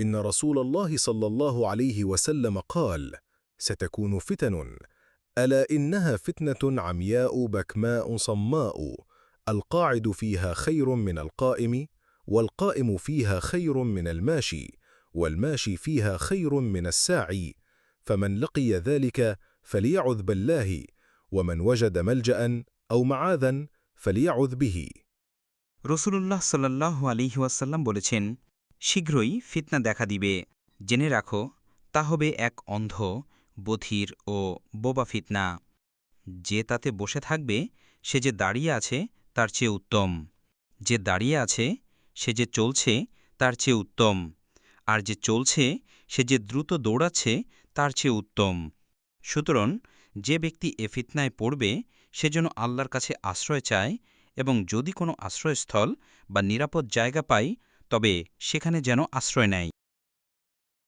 إن رسول الله صلى الله عليه وسلم قال ستكون فتن ألا إنها فتنة عمياء بكماء صماء القاعد فيها خير من القائم والقائم فيها خير من الماشي والماشي فيها خير من الساعي فمن لقي ذلك فليعذ بالله ومن وجد ملجأ أو معاذا فليعذ به রসুলুল্লাহ সাল্লাহ আলিহাসাল্লাম বলেছেন শীঘ্রই ফিতনা দেখা দিবে। জেনে রাখো, তা হবে এক অন্ধ, বধির ও বোবা ফিতনা। যে তাতে বসে থাকবে, সে যে দাঁড়িয়ে আছে, তার চেয়ে উত্তম। যে দাঁড়িয়ে আছে, সে যে চলছে, তার চেয়ে উত্তম। আর যে চলছে, সে যে দ্রুত দৌড়াচ্ছে, তার চেয়ে উত্তম। সুতরাং, যে ব্যক্তি এ ফিতনায় পড়বে, সে যেন আল্লাহর কাছে আশ্রয় চায় এবং যদি কোনো আশ্রয়স্থল বা নিরাপদ জায়গা পায় তবে সেখানে যেন আশ্রয় নেয়।